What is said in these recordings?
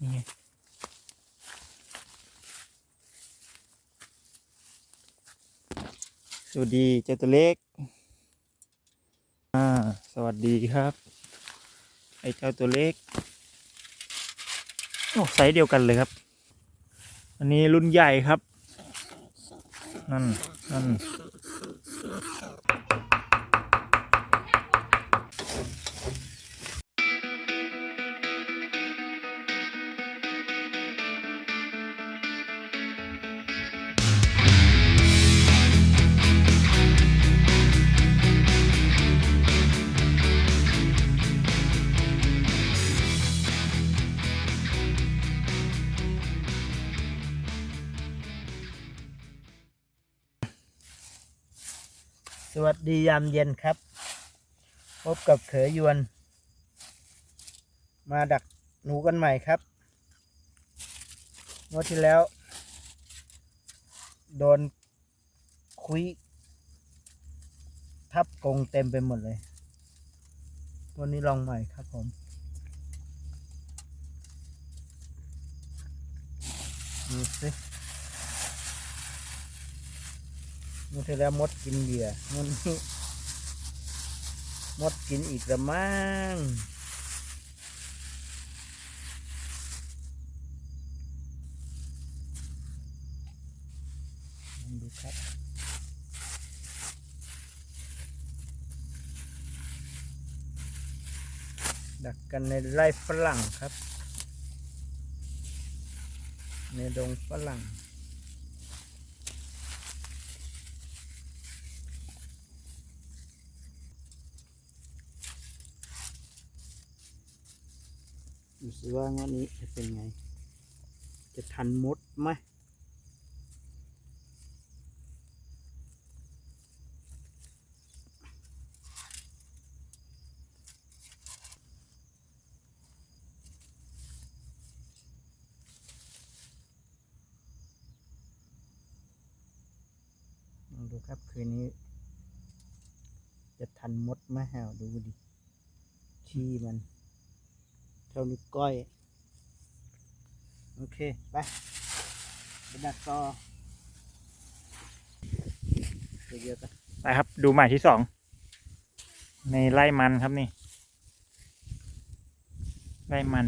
นี่ไงสวัสดีเจ้าตัวเล็ก อ่า สวัสดีครับ ไอเจ้าตัวเล็ก โอ้ไซส์เดียวกันเลยครับ อันนี้รุ่นใหญ่ครับ นั่น นั่น วัสดียามเย็นครับ พบกับเขยยวน มาดักหนูกันใหม่ครับงวดที่แล้ว โดนคุย ทับกงเต็มไปหมดเลย วันนี้ลองใหม่ครับผมดูสิ งวดที่แล้วมดกินเหยื่องวดนี้มดกินอีกละมั้งลองดูครับดักกันในไร่ฝรั่งครับ ในดงฝรั่ง ว่างวดนี้จะเป็นไง จะทันมดไหมลองดูครับคืนนี้ จะทันมดไหมฮะดูดิชี้มัน เท่านิ้วก้อย โอเค ไปไปดักต่อเยอะๆกันไปครับ ดูหมายที่สอง ในไร่มันครับนี่ ไร่มัน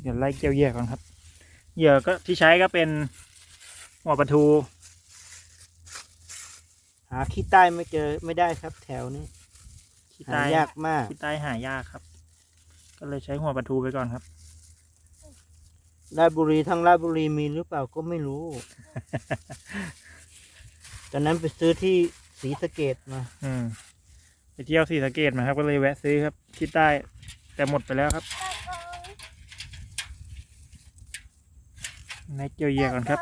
เดี๋ยวไล่เกี่ยวเหยื่อก่อนครับ เหยื่อก็ที่ใช้ก็เป็นหัวปลาทู หาขี้ใต้ไม่เจอไม่ได้ครับแถวนี้ ขี้หาใต้ยากมาก ขี้ใต้หายากครับ ก็เลยใช้หัวปลาทูไปก่อนครับ ราชบุรีทั้งราชบุรีมีหรือเปล่าก็ไม่รู้ ตอนนั้นไปซื้อที่ศรีสะเกดมา อืมไปเที่ยวศรีสะเกดมาครับ ก็เลยแวะซื้อครับขี้ใต้แต่หมดไปแล้วครับในเกี่ยวเหยื่อก่อนครับ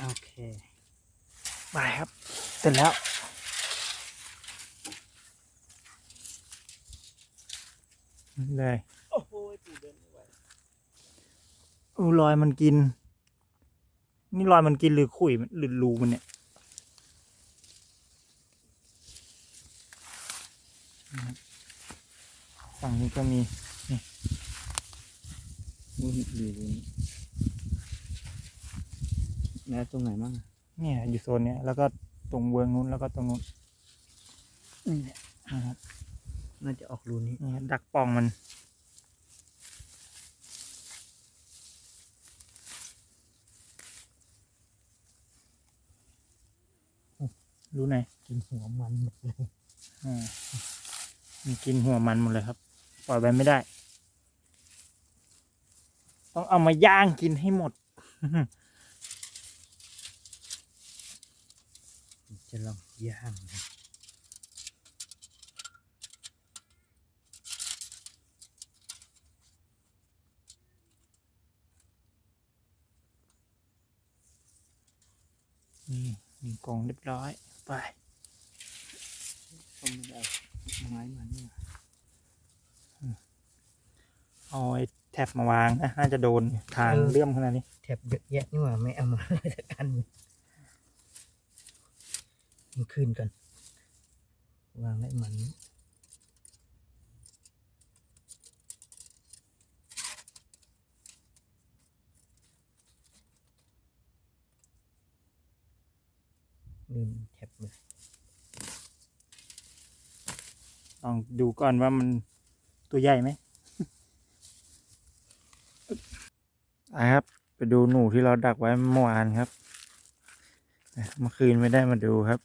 โอเคไปครับ เสร็จแล้วเลยโอ้โหปูเดินไม่ไหวอูรอยมันกิน นี่รอยมันกินหรือขุยมันหรือรูมันเนี่ยฝั่งนี้ก็มีนี่ดูดูนี่ แล้วตรงไหนบ้างอะเนี่ย อยู่โซนเนี้ยแล้วก็ตรงเวิร์งนู้นแล้วก็ตรงนู้นนี่แหละนะครับน่าจะออกรูนี้นี่ครับดักป่องมัน รู้ไหนกินหัวมันหมดเลยอ่ามันกินหัวมันหมดเลยครับ ปล่อยไว้ไม่ได้ ต้องเอามาย่างกินให้หมด จะลองย่างนะนี่มีกองเรียบร้อย ไปผมเอาม้มาเนี่ยเอาไอ้แท็บมาวางนะ น่าจะโดนทางเลื่อมขนาดนี้แท็บเยอะแยะนี่หว่าไม่เอามาเลยสักอัน มันคืนกันวางได้มันลืมแถบเลยลองดูก่อนว่ามันตัวใหญ่ไหมอะครับ ไปดูหนูที่เราดักไว้เมื่อวานครับอะเมื่อคืนไม่ได้มาดูครับ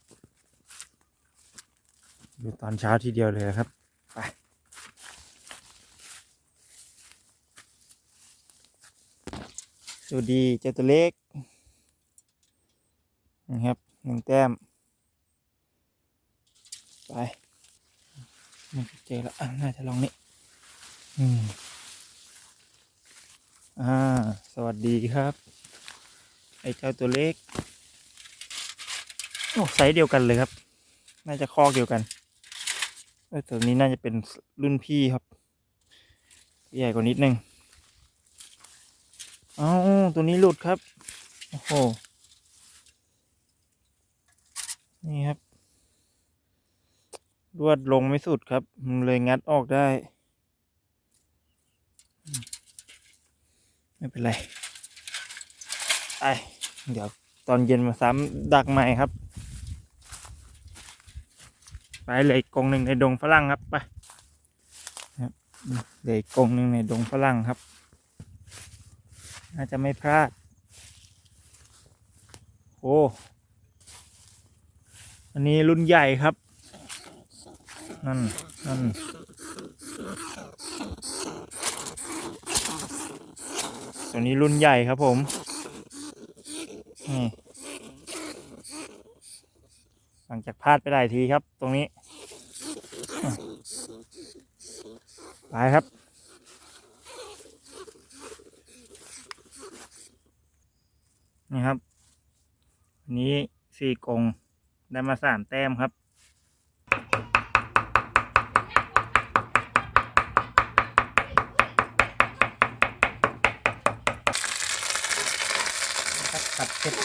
ดูตอนเช้าทีเดียวเลยครับ ไป สวัสดีเจ้าตัวเล็ก นะครับหนึ่งแต้ม ไปมันเจอแล้วน่าจะลองนี่อืมอ่า สวัสดีครับ ไอเจ้าตัวเล็ก โอ้ไซส์เดียวกันเลยครับ น่าจะคอกเดียวกัน ตัวนี้น่าจะเป็นรุ่นพี่ครับ ใหญ่กว่านิดนึงเอ้าตัวนี้หลุดครับ โอ้โห นี่ครับ ลวดลงไม่สุดครับมันเลยงัดออกได้ ไม่เป็นไรไปเดี๋ยวตอนเย็นมาซ้ำดักใหม่ครับ ไปเลยกรงหนึ่งในดงฝรั่งครับไปครับเลยกรงหนึ่งในดงฝรั่งครับ น่าจะไม่พลาด โอ้อันนี้รุ่นใหญ่ครับ นั่นนั่นตัวนี้รุ่นใหญ่ครับผมนี่ หลังจากพลาดไปหลายทีครับ ตรงนี้ไปครับนี่ครับ นี้สี่กงได้มาสามแต้มครับ ตัดเสร็จ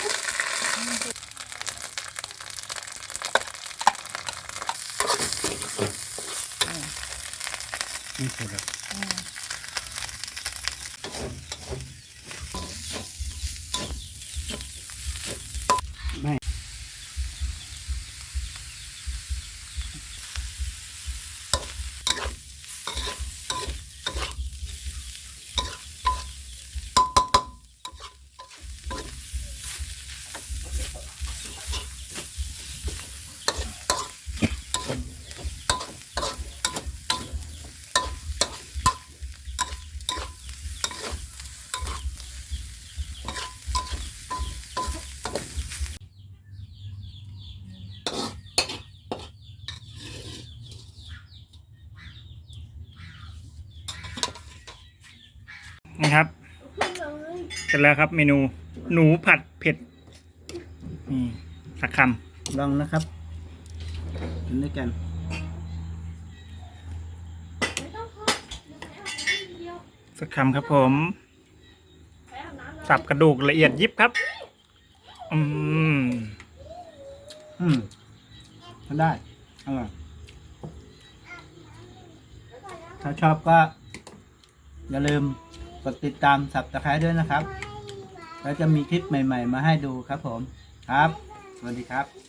นี่คือแเสร็จแล้วครับเมนูหนูผัดเผ็ดนี่สักคลองนะครับกินด้วยกันำสักคำครับผมสับกระดูกละเอียดยิบครับ อืม อืมก็ได้อร่อยถ้าชอบก็ อย่าลืมก ดติดตามสับตะไคร้ด้วยนะครับ แล้วจะมีคลิปใหม่ ๆ มาให้ดูครับผมครับ สวัสดีครับ